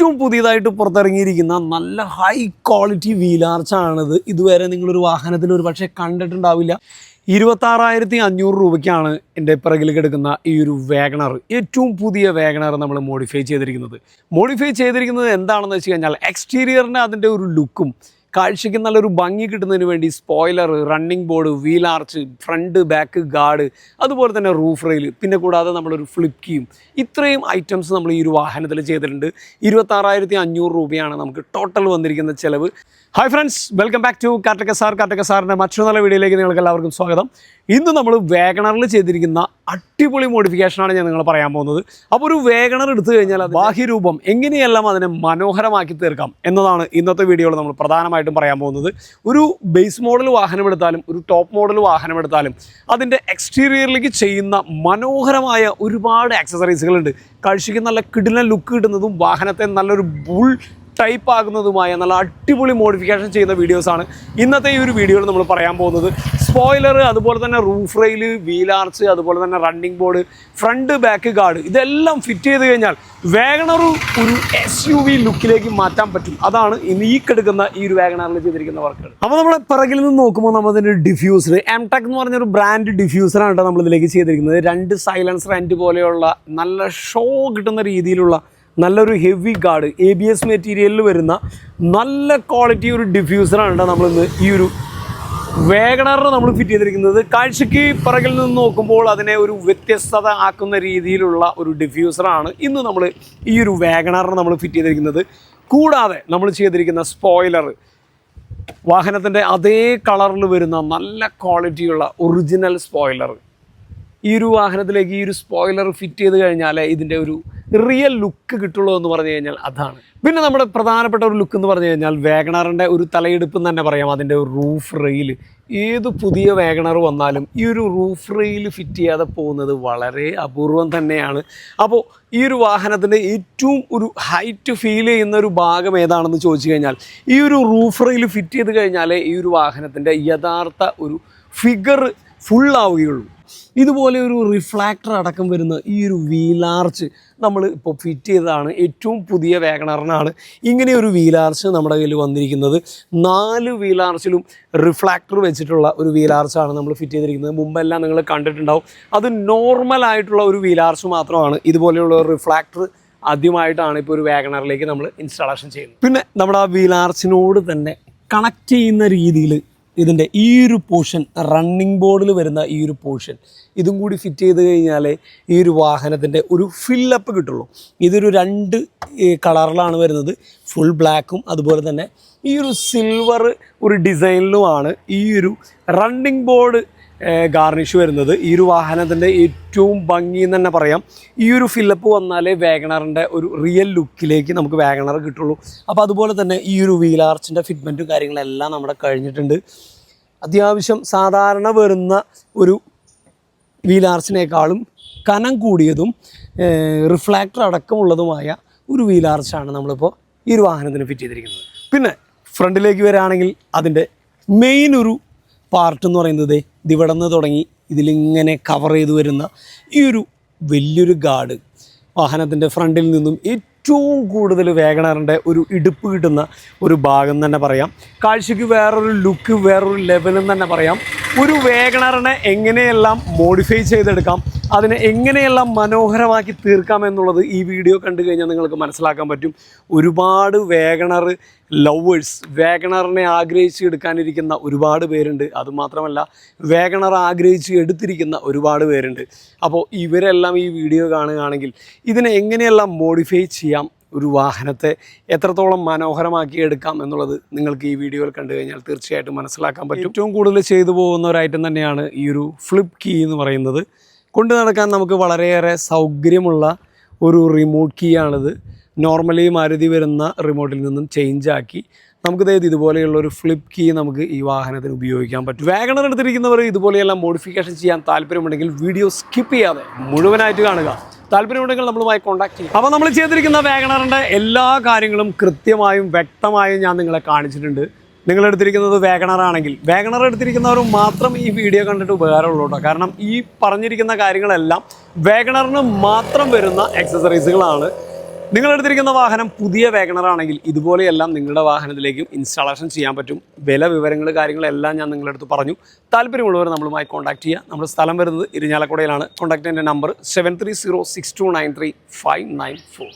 ഏറ്റവും പുതിയതായിട്ട് പുറത്തിറങ്ങിയിരിക്കുന്ന നല്ല ഹൈ ക്വാളിറ്റി വീലാർച്ചാണിത് ഇതുവരെ നിങ്ങളൊരു വാഹനത്തിൽ ഒരു പക്ഷേ കണ്ടിട്ടുണ്ടാവില്ല. ഇരുപത്താറായിരത്തി അഞ്ഞൂറ് രൂപയ്ക്കാണ് എന്റെ പിറകിൽ കിടക്കുന്ന ഈ ഒരു വേഗണർ ഏറ്റവും പുതിയ വേഗണർ നമ്മൾ മോഡിഫൈ ചെയ്തിരിക്കുന്നത്. മോഡിഫൈ ചെയ്തിരിക്കുന്നത് എന്താണെന്ന് വെച്ച് കഴിഞ്ഞാൽ എക്സ്റ്റീരിയറിന്റെ അതിന്റെ ഒരു ലുക്കും കാഴ്ചയ്ക്ക് നല്ലൊരു ഭംഗി കിട്ടുന്നതിന് വേണ്ടി spoiler running board wheel arch front back guard അതുപോലെ തന്നെ റൂഫ് റെയിൽ പിന്നെ കൂടാതെ നമ്മളൊരു ഫ്ലിപ്പ് കീയും ഇത്രയും ഐറ്റംസ് നമ്മൾ ഈ ഒരു വാഹനത്തിൽ ചെയ്തിട്ടുണ്ട്. ഇരുപത്താറായിരത്തി അഞ്ഞൂറ് രൂപയാണ് നമുക്ക് ടോട്ടൽ വന്നിരിക്കുന്ന ചിലവ്. Hi friends welcome back to കാറ്റക്കസാർ. Sir കാർട്ടക സാറിന്റെ മറ്റൊരു നല്ല വീഡിയോയിലേക്ക് നിങ്ങൾക്ക് എല്ലാവർക്കും സ്വാഗതം. ഇന്ന് നമ്മൾ വേഗണറിൽ ചെയ്തിരിക്കുന്ന അടിപൊളി മോഡിഫിക്കേഷനാണ് ഞാൻ നിങ്ങൾ പറയാൻ പോകുന്നത്. അപ്പോൾ ഒരു വേഗണർ എടുത്തു കഴിഞ്ഞാൽ ബാഹ്യരൂപം എങ്ങനെയെല്ലാം അതിനെ മനോഹരമാക്കി തീർക്കാം എന്നതാണ് ഇന്നത്തെ വീഡിയോയിൽ നമ്മൾ പ്രധാനമായിട്ടും പറയാൻ പോകുന്നത്. ഒരു ബേസ് മോഡൽ വാഹനം എടുത്താലും ഒരു ടോപ്പ് മോഡൽ വാഹനം എടുത്താലും അതിന്റെ എക്സ്റ്റീരിയറിലേക്ക് ചെയ്യുന്ന മനോഹരമായ ഒരുപാട് ആക്സസറീസുകളുണ്ട് കാഴ്ചയ്ക്ക് നല്ല കിടിലൻ ലുക്ക് കിട്ടുന്നതും വാഹനത്തെ നല്ലൊരു ബുൾ ടൈപ്പ് ആകുന്നതുമായ നല്ല അടിപൊളി മോഡിഫിക്കേഷൻ ചെയ്യുന്ന വീഡിയോസാണ് ഇന്നത്തെ ഈ ഒരു വീഡിയോയിൽ നമ്മൾ പറയാൻ പോകുന്നത്. സ്പോയിലർ അതുപോലെ തന്നെ റൂഫ് റെയിൽ വീൽ ആർച്ച് അതുപോലെ തന്നെ running board front back guard ഇതെല്ലാം ഫിറ്റ് ചെയ്ത് കഴിഞ്ഞാൽ വേഗണർ ഒരു എസ് യു വി ലുക്കിലേക്ക് മാറ്റാൻ പറ്റും. അതാണ് ഇന്ന് ഈ കെടുക്കുന്ന ഈ ഒരു വേഗണറിൽ ചെയ്തിരിക്കുന്ന വർക്കുകൾ അപ്പോൾ നമ്മൾ പിറകിൽ നിന്ന് നോക്കുമ്പോൾ നമ്മൾ അതിന്റെ ഡിഫ്യൂസർ എം ടെക് എന്ന് പറഞ്ഞൊരു ബ്രാൻഡ് ഡിഫ്യൂസറാണ് നമ്മൾ ഇതിലേക്ക് ചെയ്തിരിക്കുന്നത്. രണ്ട് സൈലൻസർ ആൻഡ് പോലെയുള്ള നല്ല ഷോ കിട്ടുന്ന രീതിയിലുള്ള നല്ലൊരു heavy guard A B S മെറ്റീരിയലിൽ വരുന്ന നല്ല ക്വാളിറ്റി ഒരു ഡിഫ്യൂസറാണ് കേട്ടോ നമ്മളിന്ന് ഈ ഒരു വേഗണറിന് നമ്മൾ ഫിറ്റ് ചെയ്തിരിക്കുന്നത്. കാഴ്ചയ്ക്ക് പിറകിൽ നിന്ന് നോക്കുമ്പോൾ അതിനെ ഒരു വ്യത്യസ്തത ആക്കുന്ന രീതിയിലുള്ള ഒരു ഡിഫ്യൂസറാണ് ഇന്ന് നമ്മൾ ഈ ഒരു വേഗണറിന് നമ്മൾ ഫിറ്റ് ചെയ്തിരിക്കുന്നത്. കൂടാതെ നമ്മൾ ചെയ്തിരിക്കുന്ന സ്പോയിലർ വാഹനത്തിന്റെ അതേ കളറിൽ വരുന്ന നല്ല ക്വാളിറ്റിയുള്ള ഒറിജിനൽ സ്പോയിലർ ഈ ഒരു വാഹനത്തിലേക്ക് ഈ ഒരു സ്പോയിലർ ഫിറ്റ് ചെയ്ത് കഴിഞ്ഞാൽ ഇതിന്റെ ഒരു റിയൽ ലുക്ക് കിട്ടുള്ളൂ എന്ന് പറഞ്ഞു കഴിഞ്ഞാൽ അതാണ്. പിന്നെ നമ്മുടെ പ്രധാനപ്പെട്ട ഒരു ലുക്ക് എന്ന് പറഞ്ഞു കഴിഞ്ഞാൽ വേഗണറിന്റെ ഒരു തലയെടുപ്പ് എന്ന് തന്നെ പറയാം. അതിന്റെ ഒരു റൂഫ് റെയിൽ ഏത് പുതിയ വേഗണർ വന്നാലും ഈ ഒരു റൂഫ് റെയിൽ ഫിറ്റ് ചെയ്യാതെ പോകുന്നത് വളരെ അപൂർവം തന്നെയാണ്. അപ്പോൾ ഈ ഒരു വാഹനത്തിന്റെ ഏറ്റവും ഒരു ഹൈറ്റ് ഫീൽ ചെയ്യുന്ന ഒരു ഭാഗം ഏതാണെന്ന് ചോദിച്ചു കഴിഞ്ഞാൽ ഈ ഒരു റൂഫ് റെയിൽ ഫിറ്റ് ചെയ്ത് കഴിഞ്ഞാൽ ഈ ഒരു വാഹനത്തിന്റെ യഥാർത്ഥ ഒരു ഫിഗർ ഫുള്ളാവുകയുള്ളൂ ഇതുപോലെ ഒരു റിഫ്ലാക്ടർ അടക്കം വരുന്ന ഈ ഒരു വീലാർച്ച് നമ്മൾ ഇപ്പോൾ ഫിറ്റ് ചെയ്തതാണ് ഏറ്റവും പുതിയ വേഗണറിനാണ്. ഇങ്ങനെ ഒരു വീലാർച്ച് നമ്മുടെ കയ്യിൽ വന്നിരിക്കുന്നത്. നാല് വീലാർച്ചിലും റിഫ്ലാക്ടർ വെച്ചിട്ടുള്ള ഒരു വീലാർച്ചാണ് നമ്മൾ ഫിറ്റ് ചെയ്തിരിക്കുന്നത്. മുമ്പെല്ലാം നിങ്ങൾ കണ്ടിട്ടുണ്ടാവും. അത് നോർമൽ ആയിട്ടുള്ള ഒരു വീലാർച്ച് മാത്രമാണ്. ഇതുപോലെയുള്ള റിഫ്ലാക്ടർ ആദ്യമായിട്ടാണ് ഇപ്പോൾ ഒരു വാഗണറിലേക്ക് നമ്മൾ ഇൻസ്റ്റാളേഷൻ ചെയ്യുന്നത്. പിന്നെ നമ്മുടെ ആ വീലാർച്ചിനോട് തന്നെ കണക്ട് ചെയ്യുന്ന രീതിയിൽ ഇതിന്റെ ഈ ഒരു പോർഷൻ റണ്ണിങ് ബോർഡിൽ വരുന്ന ഈ ഒരു പോർഷൻ ഇതും കൂടി ഫിറ്റ് ചെയ്ത് കഴിഞ്ഞാൽ ഈ ഒരു വാഹനത്തിന്റെ ഒരു ഫില്ലപ്പ് കിട്ടുള്ളൂ. ഇതൊരു രണ്ട് കളറിലാണ് വരുന്നത്. ഫുൾ ബ്ലാക്കും അതുപോലെ തന്നെ ഈ ഒരു സിൽവർ ഒരു ഡിസൈനിലുമാണ് ഈ ഒരു റണ്ണിങ് ബോർഡ് ഗാർണിഷ് വരുന്നത്. ഈ ഒരു വാഹനത്തിന്റെ ഏറ്റവും ഭംഗി എന്ന് തന്നെ പറയാം. ഈ ഒരു ഫില്ലപ്പ് വന്നാലേ വാഗണറിന്റെ ഒരു റിയൽ ലുക്കിലേക്ക് നമുക്ക് വാഗണർ കിട്ടുള്ളൂ. അപ്പോൾ അതുപോലെ തന്നെ ഈ ഒരു വീൽ വീലാർച്ചിന്റെ ഫിറ്റ്മെന്റും കാര്യങ്ങളെല്ലാം നമ്മുടെ കഴിഞ്ഞിട്ടുണ്ട്. അത്യാവശ്യം സാധാരണ വരുന്ന ഒരു വീൽ ആർച്ചിനേക്കാളും കനം കൂടിയതും റിഫ്ലാക്ടർ അടക്കമുള്ളതുമായ ഒരു വീൽ വീലാർച്ചാണ് നമ്മളിപ്പോൾ ഈ ഒരു വാഹനത്തിന് ഫിറ്റ് ചെയ്തിരിക്കുന്നത്. പിന്നെ ഫ്രണ്ടിലേക്ക് വരികയാണെങ്കിൽ അതിന്റെ മെയിൻ ഒരു പാർട്ട് എന്ന് പറയുന്നത് ഇത് ഇവിടെ നിന്ന് തുടങ്ങി ഇതിലിങ്ങനെ കവർ ചെയ്ത് വരുന്ന ഈ ഒരു വലിയൊരു ഗാർഡ്. വാഹനത്തിന്റെ ഫ്രണ്ടിൽ നിന്നും ഏറ്റവും കൂടുതൽ വേഗണറിന്റെ ഒരു ഇടുപ്പ് കിട്ടുന്ന ഒരു ഭാഗം തന്നെ പറയാം. കാഴ്ചയ്ക്ക് വേറൊരു ലുക്ക് വേറൊരു ലെവലെന്ന് തന്നെ പറയാം. ഒരു വേഗണറിനെ എങ്ങനെയെല്ലാം മോഡിഫൈ ചെയ്തെടുക്കാം? അതിനെ എങ്ങനെയെല്ലാം മനോഹരമാക്കി തീർക്കാം എന്നുള്ളത് ഈ വീഡിയോ കണ്ടു കഴിഞ്ഞാൽ നിങ്ങൾക്ക് മനസ്സിലാക്കാൻ പറ്റും. ഒരുപാട് വേഗണർ ലവേഴ്സ് വേഗണറിനെ ആഗ്രഹിച്ച് എടുക്കാനിരിക്കുന്ന ഒരുപാട് പേരുണ്ട്. അതുമാത്രമല്ല വേഗണർ ആഗ്രഹിച്ച് എടുത്തിരിക്കുന്ന ഒരുപാട് പേരുണ്ട്. അപ്പോൾ ഇവരെല്ലാം ഈ വീഡിയോ കാണുകയാണെങ്കിൽ ഇതിനെ എങ്ങനെയെല്ലാം മോഡിഫൈ ചെയ്യാം ഒരു വാഹനത്തെ എത്രത്തോളം മനോഹരമാക്കി എടുക്കാം എന്നുള്ളത് നിങ്ങൾക്ക് ഈ വീഡിയോയിൽ കണ്ടു കഴിഞ്ഞാൽ തീർച്ചയായിട്ടും മനസ്സിലാക്കാൻ പറ്റും. ഏറ്റവും കൂടുതൽ ചെയ്തു പോകുന്ന ഒരു ഐറ്റം തന്നെയാണ് ഈ ഒരു ഫ്ലിപ്പ് കീ എന്ന് പറയുന്നത്. കൊണ്ടു നടക്കാൻ നമുക്ക് വളരെയേറെ സൗകര്യമുള്ള ഒരു റിമോട്ട് കീ ആണിത്. നോർമലി മാരുതി വരുന്ന റിമോട്ടിൽ നിന്നും ചേഞ്ച് ആക്കി നമുക്ക് അതായത് ഇതുപോലെയുള്ള ഒരു ഫ്ലിപ്പ് കീ നമുക്ക് ഈ വാഹനത്തിന് ഉപയോഗിക്കാൻ പറ്റും. വാഗണർ എടുത്തിരിക്കുന്നവർ ഇതുപോലെയെല്ലാം മോഡിഫിക്കേഷൻ ചെയ്യാൻ താല്പര്യമുണ്ടെങ്കിൽ വീഡിയോ സ്കിപ്പ് ചെയ്യാതെ മുഴുവനായിട്ട് കാണുക. താല്പര്യമുണ്ടെങ്കിൽ നമ്മളുമായി കോൺടാക്ട് ചെയ്യും അപ്പോൾ നമ്മൾ ചെയ്തിരിക്കുന്ന വാഗണറിന്റെ എല്ലാ കാര്യങ്ങളും കൃത്യമായും വ്യക്തമായും ഞാൻ നിങ്ങളെ കാണിച്ചിട്ടുണ്ട്. നിങ്ങൾ എടുത്തിരിക്കുന്നത് വേഗണർ ആണെങ്കിൽ വേഗണർ എടുത്തിരിക്കുന്നവർ മാത്രം ഈ വീഡിയോ കണ്ടിട്ട് ഉപകാരമുള്ളൂ കേട്ടോ. കാരണം ഈ പറഞ്ഞിരിക്കുന്ന കാര്യങ്ങളെല്ലാം വേഗണറിന് മാത്രം വരുന്ന എക്സസറീസുകളാണ് നിങ്ങൾ എടുത്തിരിക്കുന്ന വാഹനം പുതിയ വേഗണർ ആണെങ്കിൽ ഇതുപോലെയെല്ലാം നിങ്ങളുടെ വാഹനത്തിലേക്കും ഇൻസ്റ്റാളേഷൻ ചെയ്യാൻ പറ്റും. വില വിവരങ്ങൾ കാര്യങ്ങളെല്ലാം ഞാൻ നിങ്ങളുടെ അടുത്ത് പറഞ്ഞു. താല്പര്യമുള്ളവർ നമ്മളുമായി കോൺടാക്ട് ചെയ്യുക. നമ്മുടെ സ്ഥലം വരുന്നത് ഇരിഞ്ഞാലക്കുടയിലാണ്. കോൺടാക്ട് എന്റെ number seven three zero six two nine three five nine four